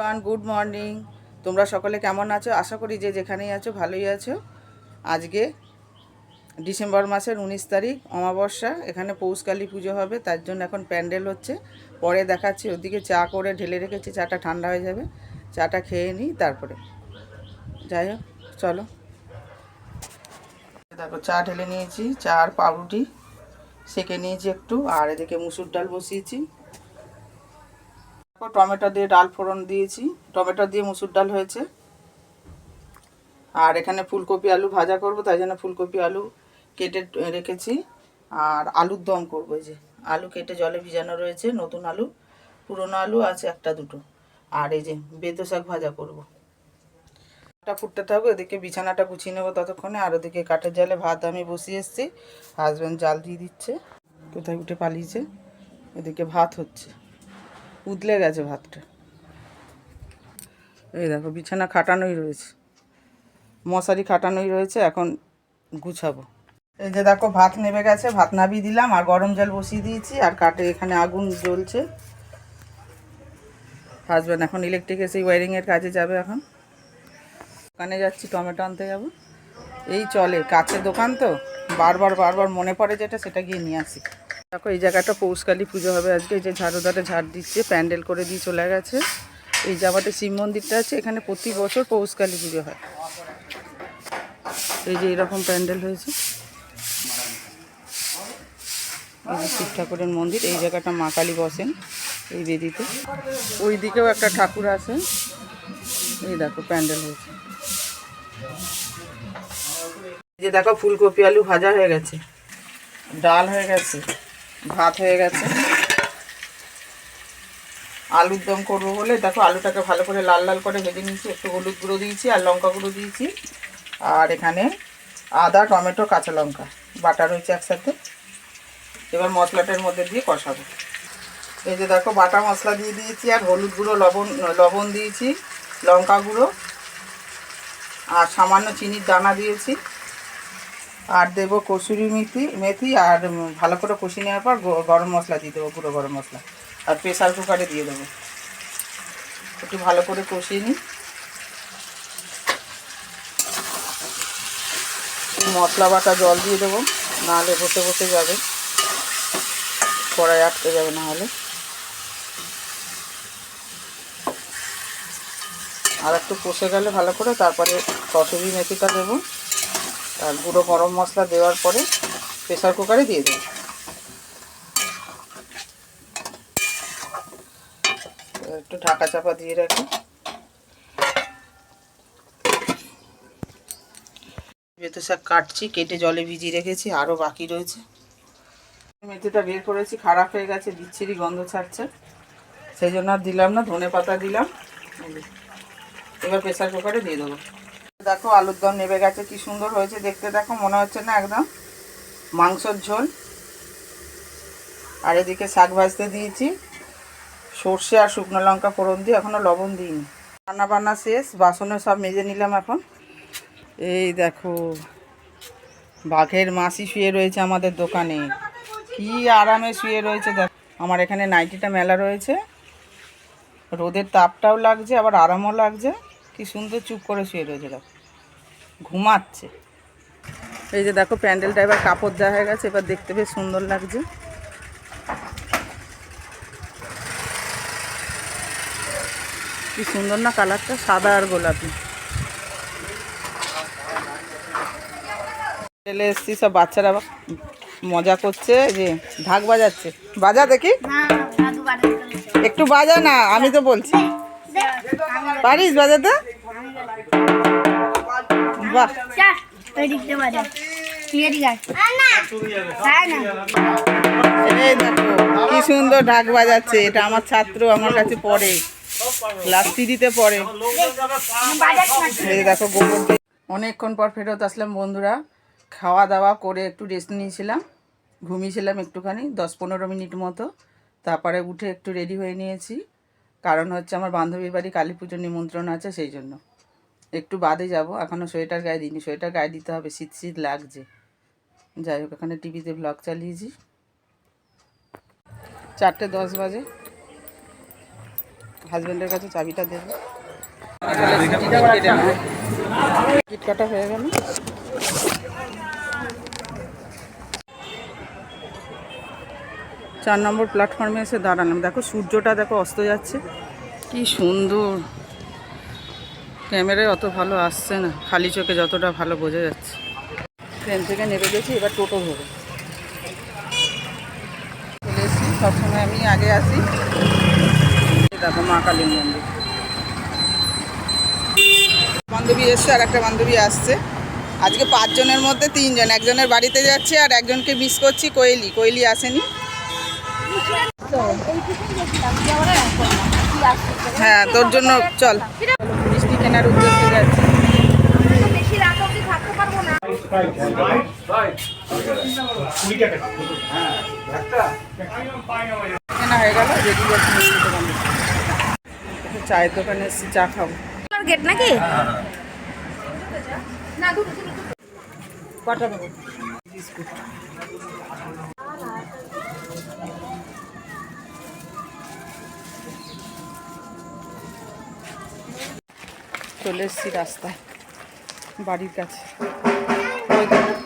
One good morning তোমরা সকলে কেমন আছো? আশা করি যে যেখানেই আছো, ভালোই আছো। আজকে ডিসেম্বর মাসের উনিশ তারিখ, অমাবস্যা, এখানে পৌষকালী পুজো হবে, তার জন্য এখন প্যান্ডেল হচ্ছে। পরে দেখাচ্ছি, ওদিকে চা করে ঢেলে রেখেছি, চাটা ঠান্ডা হয়ে যাবে। চাটা খেয়ে নিই, তারপরে। যাই হোক, চলো। দেখো, চা ঢেলে নিয়েছি, চা আর পাউরুটি সেকে নিয়েছি একটু, আর এদিকে মুসুর ডাল বসিয়েছি। টমেটো দিয়ে ডাল ফোড়ন দিয়েছি। টমেটো দিয়ে মুসুর ডাল হয়েছে। আর এখানে ফুলকপি আলু ভাজা করব, তাই জন্য ফুলকপি আলু কেটে রেখেছি। আর আলুর দম করব যে। আলু কেটে জলে ভিজানো রয়েছে, নতুন আলু, পুরনো আলু আছে একটা দুটো। আর এই যে বেতো শাক ভাজা করব। টা ফুটতে থাকবে এদিকে বিছানাটা গুছিয়ে নেব ততক্ষণে। আর ওদিকে কাঠের জালে ভাত আমি বসিয়ে এসেছি। হাজব্যান্ড জাল দিয়ে দিচ্ছে। কোথায় উঠে পালিয়েছে? এদিকে ভাত হচ্ছে। উতলে গেছে ভাতটা। এই দেখো, বিছানা খাটানোই রয়েছে। মশারি খাটানোই রয়েছে, এখন গুছাবো। এই যে দেখো, ভাত নেমে গেছে, ভাত নাবিয়ে দিলাম, আর গরম জল বসিয়ে দিয়েছি, আর কাটে এখানে আগুন জ্বলছে। হাজব্যান্ড এখন ইলেকট্রিক এসে ওয়ারিংয়ের কাজে যাবে এখন। দোকানে যাচ্ছি, টমেটো আনতে যাব। এই চলে কাছের দোকান তো, বারবার বারবার মনে পড়ে যেটা, সেটা গিয়ে নিয়ে আসি। দেখো, এই জায়গাটা পৌষকালী পুজো হবে আজকে। এই যে ঝাড়ুদারে ঝাড় দিচ্ছে, প্যান্ডেল করে দিয়ে চলে গেছে। এই জায়গাটা শিব মন্দিরটা আছে, এখানে প্রতি বছর পৌষকালী পুজো হয়। এই যে এরকম প্যান্ডেল হয়েছে। শিব ঠাকুরের মন্দির, এই জায়গাটা মা কালী বসেন এই বেদিতে। ওই দিকেও একটা ঠাকুর আছে। এই দেখো, প্যান্ডেল হয়েছে। যে দেখো, ফুলকপি আলু ভাজা হয়ে গেছে। ডাল হয়ে গেছে। ভাত হয়ে গেছে। আলুর দম করব বলে, দেখো আলুটাকে ভালো করে লাল লাল করে ভেজে নিয়েছি, একটু হলুদ গুঁড়ো দিয়েছি আর লঙ্কা গুঁড়ো দিয়েছি। আর এখানে আদা, টমেটো, কাঁচা লঙ্কা, বাটা রয়েছে একসাথে। এবার মশলাটার মধ্যে দিয়ে কষাবো। এই যে দেখো বাটা মশলা দিয়ে দিয়েছি আর হলুদ গুঁড়ো, লবণ লবণ দিয়েছি, লঙ্কা গুঁড়ো, আর সামান্য চিনির দানা দিয়েছি। আর দেবো কসুরি মেথি মেথি আর ভালো করে কষিয়ে নেওয়ার পর গরম মশলা দিয়ে দেবো গুঁড়ো গরম মশলা। আর প্রেশার কুকারে দিয়ে দেবো। একটু ভালো করে কষিয়ে নিই। মশলা বাটা জল দিয়ে দেবো, নাহলে বসে বসে যাবে। কড়াই আটকে যাবে না হলে আর একটু কষে গেলে ভালো করে তারপরে কসুরি মেথিটা দেবো। আর গুঁড়ো গরম মশলা দেওয়ার পরে প্রেসার কুকারে দিয়ে দেবো। একটু ঢাকা চাপা দিয়ে রাখি। বেতো শাক কাটছি, কেটে জলে ভিজিয়ে রেখেছি আরও বাকি রয়েছে। মেথিটা বের করেছি, খারাপ হয়ে গেছে, বিচ্ছিরি গন্ধ ছাড়ছে। সেই জন্য আর দিলাম না ধনে পাতা দিলাম। এবার প্রেসার কুকারে দিয়ে দেবো। দেখো, আলুর দম নেবে গেছে, কি সুন্দর হয়েছে দেখতে, দেখো, মনে হচ্ছে না একদম মাংসর ঝোল। আর এদিকে শাক ভাজতে দিয়েছি, সর্ষে আর শুকনো লঙ্কা ফোড়ন দিয়ে এখনও লবণ দিইনি। রান্না বান্না শেষ বাসনে সব মেজে নিলাম এখন। এই দেখো, বাঘের মাসি শুয়ে রয়েছে আমাদের দোকানে। কি আরামে শুয়ে রয়েছে, দেখো। আমার এখানে নাইটিটা মেলা রয়েছে। রোদের তাপটাও লাগছে, আবার আরামও লাগছে। কি সুন্দর চুপ করে শুয়ে রয়েছে দেখো। ঘুমাচ্ছে। এই যে দেখো প্যান্ডেলটা এবার কাপড় দেওয়া হয়ে গেছে এবার দেখতে বেশ সুন্দর লাগছে। কি সুন্দর না কালারটা সাদা আর গোলাপি। চলে এসছি সব বাচ্চারা মজা করছে যে ঢাক বাজাচ্ছে। বাজা দেখি? একটু বাজা না আমি তো বলছি। পারিস বাজাতে? বাহ। কি সুন্দর ঢাক বাজাচ্ছে। এটা আমার ছাত্র, আমার কাছে পড়ে। ক্লাস থ্রিতে পড়ে। দেখো, গোবর অনেকক্ষণ পর ফেরত আসলাম বন্ধুরা। খাওয়া দাওয়া করে একটু রেস্ট নিয়েছিলাম। ঘুমিয়েছিলাম একটুখানি, দশ পনেরো মিনিট মতো। তারপরে উঠে একটু রেডি হয়ে নিয়েছি। কারণ হচ্ছে আমার বান্ধবীর বাড়ি কালী পুজোর নিমন্ত্রণ আছে, সেই জন্য। একটু বাদে যাব। এখনও সোয়েটার গায়ে দিইনি। সোয়েটার গায়ে দিতে হবে। শীত শীত লাগছে। যাই হোক, এখানে টিভিতে ব্লগ চালিয়েছি। চারটে দশ বাজে। হাজব্যান্ডের কাছে চাবিটা দেবে। টিকিট কাটা হয়ে গেল। চার নম্বর প্ল্যাটফর্মে এসে দাঁড়ালাম। দেখো সূর্যটা দেখো অস্ত যাচ্ছে। কি সুন্দর। ক্যামেরায় অত ভালো আসছে না। খালি চোখে যতটা ভালো বোঝা যাচ্ছে। ট্রেন থেকে নেমে গেছি এবার টোটো ধরে চলে এসেছি সবসময় আমি আগে আসি। দেখো মা কালীর মন্দির। বান্ধবী এসছে আর একটা বান্ধবী আসছে। আজকে পাঁচজনের মধ্যে তিনজন একজনের বাড়িতে যাচ্ছে আর একজনকে মিস করছি কোয়েলি। কোয়েলি আসেনি। হ্যাঁ তোর জন্য চল। কেনার উদ্দেশ্যে যাচ্ছি। কেনা হয়ে গেল রেডি দোকানে চায়ের দোকানে চা খাব। গেট নাকি? কটা দেবো? বিস্কুট। চলে এসেছি রাস্তায় বাড়ির কাছে।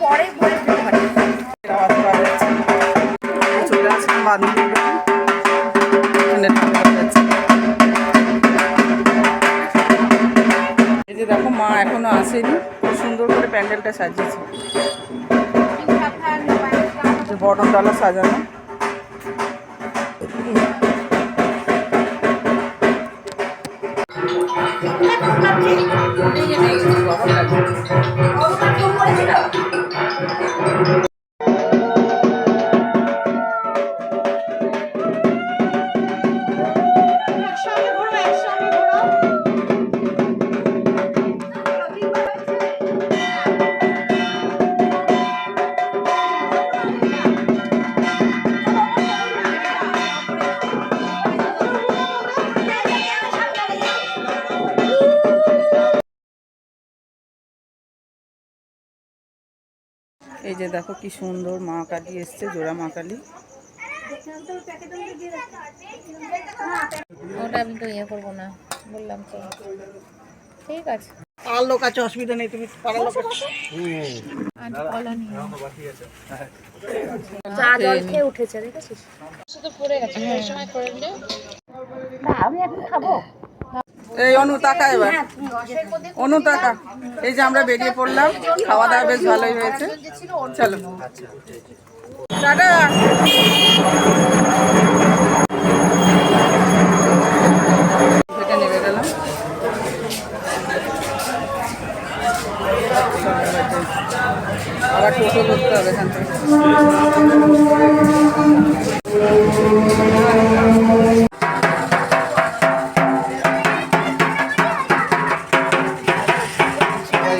পরে। চলে আসলাম। এই যে দেখো মা এখনও আসেনি। খুব সুন্দর করে প্যান্ডেলটা সাজিয়েছে। যে বটন ডালা সাজানো। এই যে দেখো কি সুন্দর মা কালী এসছে জোড়া মা কালী। ওটা আমি তো ইয়ে করব না বললাম তো। ঠিক আছে। পাড়ার লোক আছে অসুবিধা নেই তুমি পাড়ার লোক উঠেছে দেখেছিস? দিলে আমি এখন খাব। এই অনু, তাকা এবার। অনু, তাকা। এই যে আমরা বেরিয়ে পড়লাম, খাওয়া দাওয়া বেশ ভালোই হয়েছে। চলো। টাটা আবার টোটো হবে এখান থেকে।